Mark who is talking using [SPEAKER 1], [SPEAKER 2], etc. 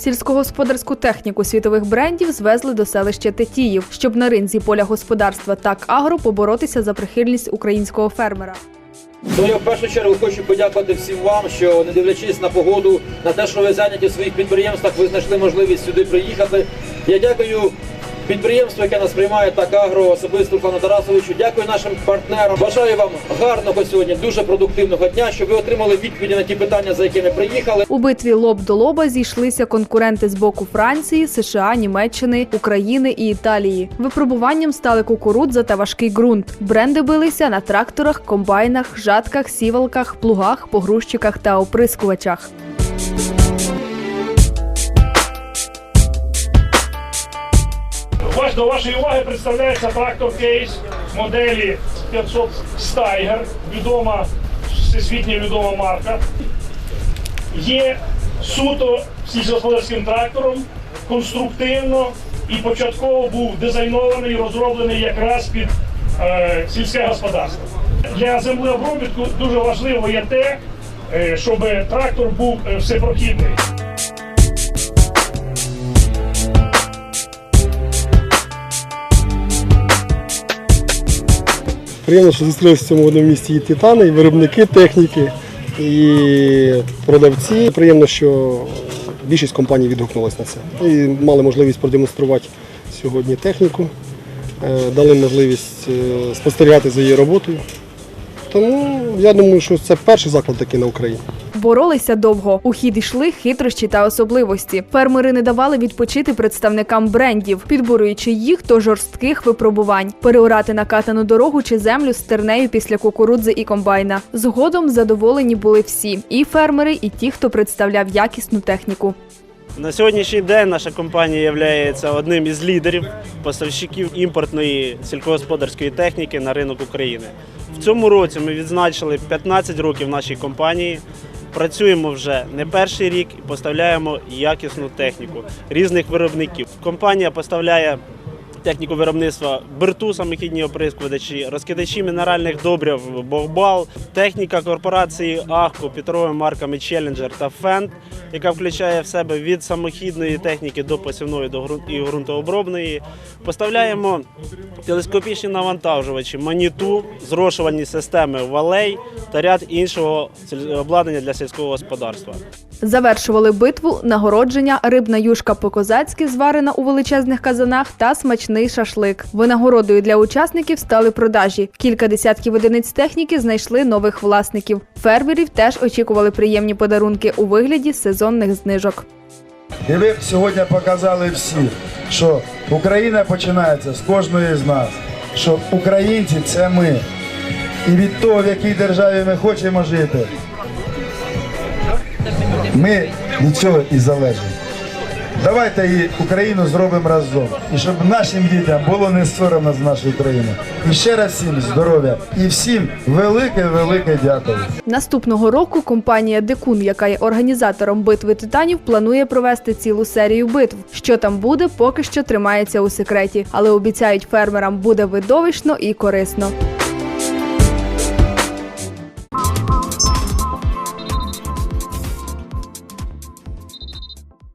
[SPEAKER 1] Сільськогосподарську техніку світових брендів звезли до селища Тетіїв, щоб на ринзі поля господарства так агро поборотися за прихильність українського фермера.
[SPEAKER 2] Ну, я в першу чергу хочу подякувати всім вам, що не дивлячись на погоду, на те, що ви зайняті в своїх підприємствах, ви знайшли можливість сюди приїхати. Я дякую підприємству, яке нас приймає так агро, особисто пану Тарасовичу. Дякую нашим партнерам. Бажаю вам гарного сьогодні, дуже продуктивного дня, щоб ви отримали відповіді на ті питання, за якими приїхали.
[SPEAKER 1] У битві лоб до лоба зійшлися конкуренти з боку Франції, США, Німеччини, України і Італії. Випробуванням стали кукурудза та важкий ґрунт. Бренди билися на тракторах, комбайнах, жатках, сівалках, плугах, погрузчиках та оприскувачах.
[SPEAKER 3] Ваш, до вашої уваги представляється трактор кейс моделі 500 Steiger, відома всесвітня відома марка. Є суто сільськогосподарським трактором, конструктивно і початково був дизайнований і розроблений якраз під е, сільське господарство. Для землеобробітку дуже важливо є те, е, щоб трактор був е, всепрохідний.
[SPEAKER 4] Приємно, що зустрілися в цьому одному місті і титани, і виробники техніки, і продавці. Приємно, що більшість компаній відгукнулася на це. І мали можливість продемонструвати сьогодні техніку, е, дали можливість е, спостерігати за її роботою. Тому я думаю, що це перший заклад такий на Україні.
[SPEAKER 1] Боролися довго. У хід йшли хитрощі та особливості. Фермери не давали відпочити представникам брендів, підборуючи їх до жорстких випробувань, переорати накатану дорогу чи землю з тернею після кукурудзи і комбайна. Згодом задоволені були всі і фермери, і ті, хто представляв якісну техніку.
[SPEAKER 5] На сьогоднішній день наша компанія є одним із лідерів поставщиків імпортної сільськогосподарської техніки на ринок України. В цьому році ми відзначили 15 років нашій компанії. Працюємо вже не перший рік і поставляємо якісну техніку різних виробників. Компанія поставляє техніку виробництва берту, самохідні оприскувачі, розкидачі мінеральних добрив, Богбал, техніка корпорації Ахко під торговими марками Challenger та Fendt, яка включає в себе від самохідної техніки до посівної до і ґрунтообробної. Поставляємо телескопічні навантажувачі, маніту, зрошувальні системи валей та ряд іншого обладнання для сільського господарства.
[SPEAKER 1] Завершували битву нагородження, рибна юшка по-козацьки, зварена у величезних казанах, та смачний шашлик. Винагородою для учасників стали продажі. Кілька десятків одиниць техніки знайшли нових власників. Фермерів теж очікували приємні подарунки у вигляді сезонних знижок.
[SPEAKER 6] І ви сьогодні показали всі, що Україна починається з кожної з нас, що українці це ми. І від того, в якій державі ми хочемо жити, ми від цього і залежимо. Давайте і Україну зробимо разом. І щоб нашим дітям було не соромно з нашої країни. І ще раз всім здоров'я і всім велике-велике дякую.
[SPEAKER 1] Наступного року компанія Декун, яка є організатором битви титанів, планує провести цілу серію битв. Що там буде, поки що тримається у секреті, але обіцяють фермерам буде видовищно і корисно.